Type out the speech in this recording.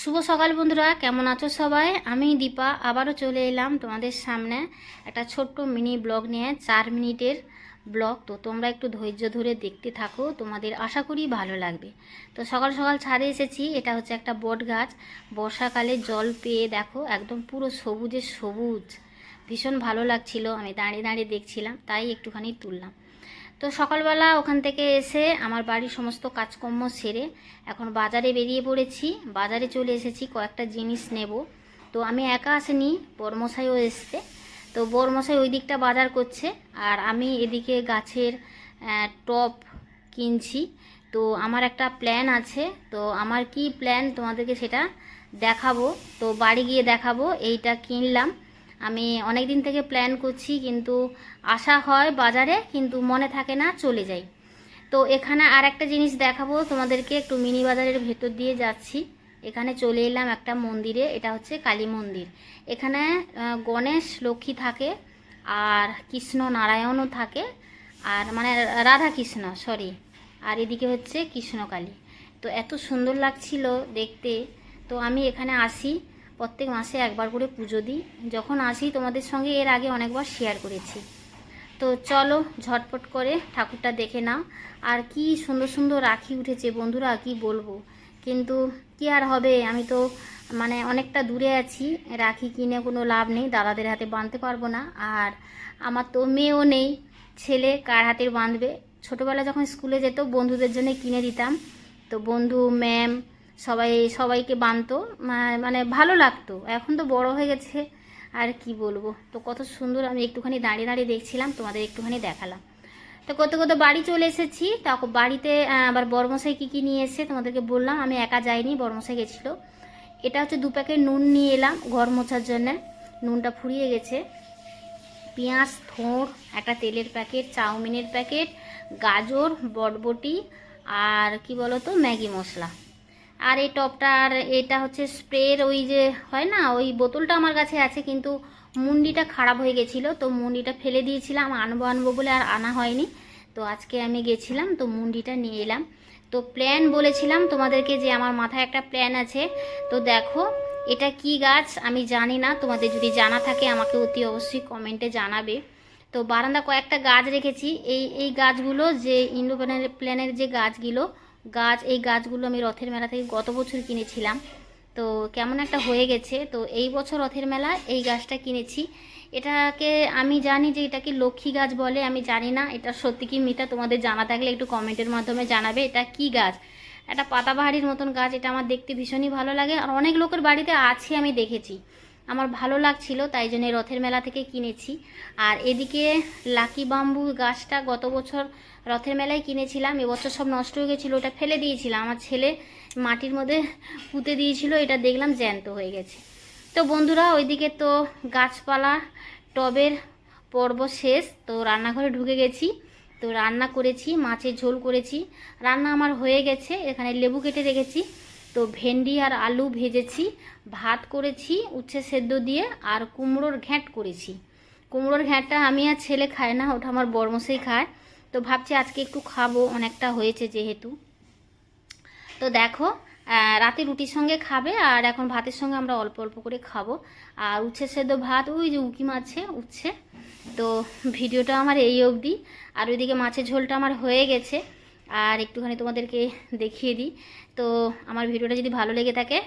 শুভ সকাল বন্ধুরা, কেমন আছো সবাই? আমি দীপা, আবারও চলে এলাম তোমাদের সামনে একটা ছোট্ট মিনি ব্লগ নিয়ে, চার মিনিটের ব্লগ। তো তোমরা একটু ধৈর্য ধরে দেখতে থাকো, তোমাদের আশা করি ভালো লাগবে। তো সকাল সকাল ছাদে এসেছি, এটা হচ্ছে একটা বট গাছ। বর্ষাকালে জল পেয়ে দেখো, একদম পুরো সবুজে সবুজ। ভীষণ ভালো লাগছিল, আমি দাঁড়িয়ে দাঁড়িয়ে দেখছিলাম, তাই একটুখানি তুললাম। তো সকালবেলা ওখান থেকে এসে আমার বাড়ির সমস্ত কাজকর্ম সেরে এখন বাজারে বেরিয়ে পড়েছি। বাজারে চলে এসেছি, কয়েকটা জিনিস নেব। তো আমি একা আসিনি, বরমশাইও এসছে। তো বরমশাই ওই দিকটা বাজার করছে আর আমি এদিকে গাছের টব কিনছি। তো আমার একটা প্ল্যান আছে। তো আমার কি প্ল্যান তোমাদেরকে সেটা দেখাবো। তো বাড়ি গিয়ে দেখাবো। এইটা কিনলাম। আমি অনেক দিন থেকে প্ল্যান করছি, কিন্তু আসা হয় বাজারে, কিন্তু মনে থাকে না, চলে যাই। তো এখানে আর একটা জিনিস দেখাবো, তোমাদেরকে একটু মিনি বাজারের ভেতর দিয়ে যাচ্ছি। এখানে চলে এলাম একটা মন্দিরে, এটা হচ্ছে কালী মন্দির। এখানে গণেশ, লক্ষ্মী থাকে, আর কৃষ্ণ নারায়ণও থাকে, আর মানে রাধা কৃষ্ণ সরি আর এদিকে হচ্ছে কৃষ্ণকালী। তো এত সুন্দর লাগছিল দেখতে। তো আমি এখানে আসি প্রত্যেক মাসে একবার করে পুজো দিই। যখন আসি তোমাদের সঙ্গে এর আগে অনেকবার শেয়ার করেছি। তো চলো ঝটপট করে ঠাকুরটা দেখে নাও। আর কি সুন্দর সুন্দর রাখি উঠেছে বন্ধুরা, কি বলব? কিন্তু কি আর হবে? আমি তো মানে অনেকটা দূরে আছি। রাখি কিনে কোনো লাভ নেই, দাদাদের হাতে বাঁধতে পারব না। আর আমার তো মেয়েও নেই, ছেলে কার হাতে বাঁধবে? ছোটোবেলা যখন স্কুলে যেত, বন্ধুদের জন্য কিনে দিতাম। তো বন্ধু ম্যাম সবাই, সবাইকে বানতো। মানে ভালো লাগতো। এখন তো বড় হয়ে গেছে। আর কি বলব? তো কত সুন্দর আমি একটুখানি দাঁড়িয়ে দাঁড়িয়ে দেখছিলাম, তোমাদের একটুখানি দেখালাম। তো কত কত বাড়ি চলে এসেছি। তখন বাড়িতে আবার বর্মশাই কী কী নিয়ে এসে তোমাদেরকে বললাম। আমি একা যাইনি বর্মশাই গেছিল। এটা হচ্ছে দু প্যাকেট নুন নিয়ে এলাম ঘর মোছার জন্যে। নুনটা ফুরিয়ে গেছে। পেঁয়াজ, থোঁড়, একটা তেলের প্যাকেট, চাউমিনের প্যাকেট, গাজর, বটবটি, আর কি বলো তো ম্যাগি মশলা। আর এই টপটা আর এটা হচ্ছে স্প্রের ওই যে হয় না, ওই বোতলটা আমার কাছে আছে, কিন্তু মুন্ডিটা খারাপ হয়ে গেছিল, তো মুন্ডিটা ফেলে দিয়েছিলাম, আনব আনব বলে আর আনা হয়নি। তো আজকে আমি গেছিলাম, তো মুন্ডিটা নিয়ে এলাম। তো প্ল্যান বলেছিলাম তোমাদেরকে যে আমার মাথায় একটা প্ল্যান আছে। তো দেখো, এটা কি গাছ? আমি জানি না, তোমাদের যদি জানা থাকে আমাকে অতি অবশ্যই কমেন্টে জানাবে। তো বারান্দা কয়েকটা গাছ রেখেছি, এই এই গাছগুলো যে ইন্ডো প্ল্যানের যে গাছগুলো গাছ, এই গাছগুলো আমি রথের মেলা থেকে গত বছর কিনেছিলাম। তো কেমন একটা হয়ে গেছে, তো এই বছর রথের মেলা এই গাছটা কিনেছি। এটাকে আমি জানি যে এটাকে লক্ষ্মী গাছ বলে, আমি জানি না, এটা সত্যি কি মিথ্যা তোমাদের জানা থাকলে একটু কমেন্টের মাধ্যমে জানাবে, এটা কি গাছ? একটা পাতাবাহারির মতন গাছ, এটা আমার দেখতে ভীষণই ভালো লাগে। আর অনেক লোকের বাড়িতে আছে আমি দেখেছি। আমার ভালো লাগছিল, তাই জন্য রথের মেলা থেকে কিনেছি। আর এদিকে লাকি বাম্বু গাছটা গত বছর রথের মেলায় কিনেছিলাম, এবছর সব নষ্ট হয়ে গেছিল, ওটা ফেলে দিয়েছিলাম। আমার ছেলে মাটির মধ্যে পুঁতে দিয়েছিল, এটা দেখলাম জ্যান্ত হয়ে গেছে। তো বন্ধুরা, ওইদিকে তো গাছপালা, টবের পর্ব শেষ, তো রান্নাঘরে ঢুকে গেছি। তো রান্না করেছি, মাছের ঝোল করেছি। রান্না আমার হয়ে গেছে, এখানে লেবু কেটে রেখেছি। তো ভেন্ডি আর আলু ভেজেছি, ভাত করেছি, উচ্ছে সেদ্ধ দিয়ে আর কুমড়োর ঘ্যাঁট করেছি। কুমড়োর ঘ্যাঁটটা আমি আর ছেলে খায় না, ওটা আমার বর্মসেই খায়। তো ভাবছি আজকে একটু খাব, অনেকটা হয়েছে যেহেতু। তো দেখো রাতে রুটির সঙ্গে খাবে আর এখন ভাতের সঙ্গে আমরা অল্প অল্প করে খাব। আর উচ্ছে সেদ্ধ ভাত, ওই যে উকি মাছে, উচ্ছে। তো ভিডিওটা আমার এই অবধি। আর ওইদিকে মাছের ঝোলটা আমার হয়ে গেছে। আর একটুখানি তোমাদেরকে দেখিয়ে দিই। তো আমার ভিডিওটা যদি ভালো লেগে থাকে